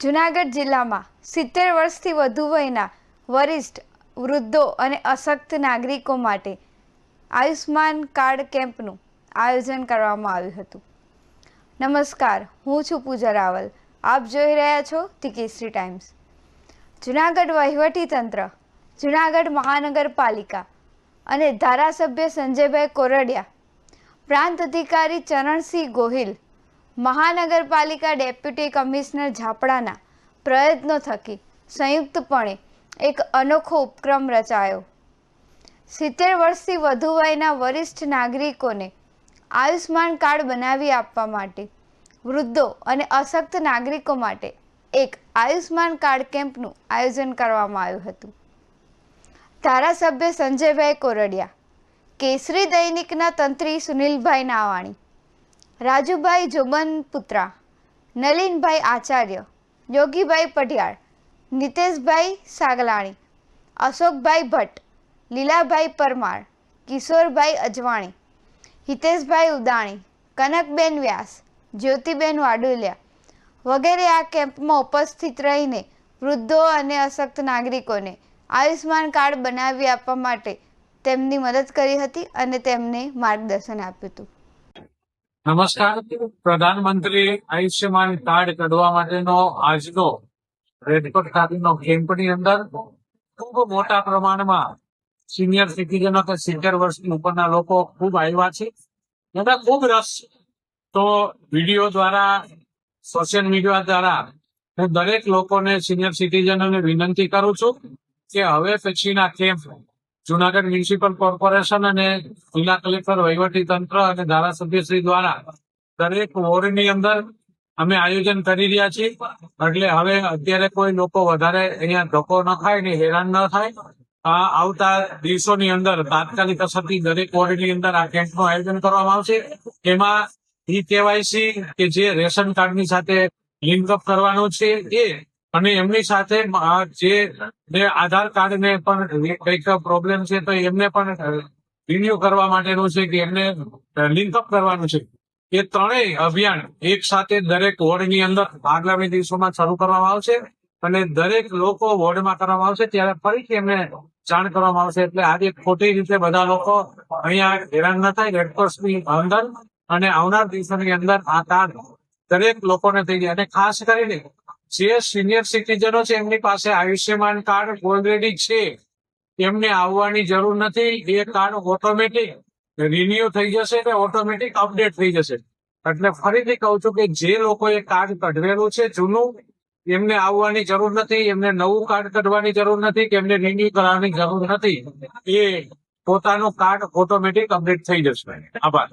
જુનાગઢ જિલ્લામાં સિત્તેર વર્ષથી વધુ વયના વરિષ્ઠ વૃદ્ધો અને અશક્ત નાગરિકો માટે આયુષ્માન કાર્ડ કેમ્પનું આયોજન કરવામાં આવ્યું હતું. નમસ્કાર, હું છું પૂજા રાવલ. આપ જોઈ રહ્યા છો તિકેશ્રી ટાઈમ્સ. જુનાગઢ વહીવટીતંત્ર જુનાગઢ મહાનગરપાલિકા અને ધારાસભ્ય સંજયભાઈ કોરડિયા, પ્રાંત અધિકારી ચરણસિંહ ગોહિલ મહાનગરપાલિકા ડેપ્યુટી કમિશનર ઝાપડાના પ્રયત્નો થકી સંયુક્તપણે એક અનોખો ઉપક્રમ રચાયો. સિત્તેર વર્ષથી વધુ વયના વરિષ્ઠ નાગરિકોને આયુષ્માન કાર્ડ બનાવી આપવા માટે, વૃદ્ધો અને અશક્ત નાગરિકો માટે એક આયુષ્માન કાર્ડ કેમ્પનું આયોજન કરવામાં આવ્યું હતું. ધારાસભ્ય સંજયભાઈ કોરડિયા, કેસરી દૈનિકના તંત્રી સુનિલભાઈ નાવાણી રાજુભાઈ જોબન પુત્રા નલિનભાઈ આચાર્ય, યોગીભાઈ પઢિયાળ, નિતેશભાઈ સાગલાણી, અશોકભાઈ ભટ્ટ, લીલાભાઈ પરમાર, કિશોરભાઈ અજવાણી, હિતેશભાઈ ઉદાણી, કનકબેન વ્યાસ, જ્યોતિબેન વાડુલિયા વગેરે આ કેમ્પમાં ઉપસ્થિત રહીને વૃદ્ધો અને અશક્ત નાગરિકોને આયુષ્માન કાર્ડ બનાવી આપવા માટે તેમની મદદ કરી હતી અને તેમને માર્ગદર્શન આપ્યું હતું. નમસ્કાર. પ્રધાનમંત્રી આયુષ્યમાન કાર્ડ કાઢવા માટેનો આજનો રેડકોટ ખાતેનો કેમ્પની અંદર ખૂબ મોટા પ્રમાણમાં સિનિયર સિટીઝનો કે સિત્તેર વર્ષની ઉપરના લોકો ખૂબ આવ્યા છે. એના ખૂબ રસ છે તો વીડિયો દ્વારા, સોશિયલ મીડિયા દ્વારા હું દરેક લોકોને સિનિયર સિટીઝનોને વિનંતી કરું છું કે હવે પછીના કેમ્પ જુનાગઢ મ્યુનિસિપલ કોર્પોરેશન અને જિલ્લા કલેક્ટર વહીવટી અને ધારાસભ્યશ્રી દ્વારા દરેક વોર્ડની અંદર અમે આયોજન કરી રહ્યા છીએ. એટલે હવે અત્યારે કોઈ લોકો વધારે અહીંયા ધક્કો ન ખાય ને હેરાન ન થાય. આવતા દિવસોની અંદર તાત્કાલિક અસરથી દરેક વોર્ડની અંદર આ કેમ્પનું આયોજન કરવામાં આવશે. એમાં ઈ કેવાયસી કે જે રેશન કાર્ડની સાથે લિંકઅપ કરવાનું છે એ અને એમની સાથે જે આધાર કાર્ડ ને પણ કંઈક પ્રોબ્લેમ છે તો એમને પણ રિન્યુ કરવા માટેનું છે કે એમને લિંક અપ કરવાનું છે. એ ત્રણેય અભિયાન એક સાથે દરેક વોર્ડની અંદર આગામી દિવસોમાં શરૂ કરવામાં આવશે અને દરેક લોકો વોર્ડમાં કરવામાં આવશે ત્યારે ફરીથી એમને જાણ કરવામાં આવશે. એટલે આજે ખોટી રીતે બધા લોકો અહીંયા હેરાન ન થાય રેડક્રોસની અંદર અને આવનાર દિવસોની અંદર આ કાર્ડ દરેક લોકોને થઈ જાય. અને ખાસ કરીને જે સિનિયર સિટીઝનો છે, એમની પાસે આયુષ્યમાન કાર્ડ ઓલરેડી છે. એમને આવવાની જરૂર નથી. એ કાર્ડ ઓટોમેટિક રિન્યુ થઈ જશે ને ઓટોમેટિક અપડેટ થઈ જશે. એટલે ફરીથી કહું છું કે જે લોકોએ કાર્ડ કઢવેલું છે, જૂનું, એમને આવવાની જરૂર નથી. એમને નવું કાર્ડ કઢવાની જરૂર નથી કે એમને રિન્યુ કરાવવાની જરૂર નથી. એ પોતાનું કાર્ડ ઓટોમેટિક અપડેટ થઈ જશે. આભાર.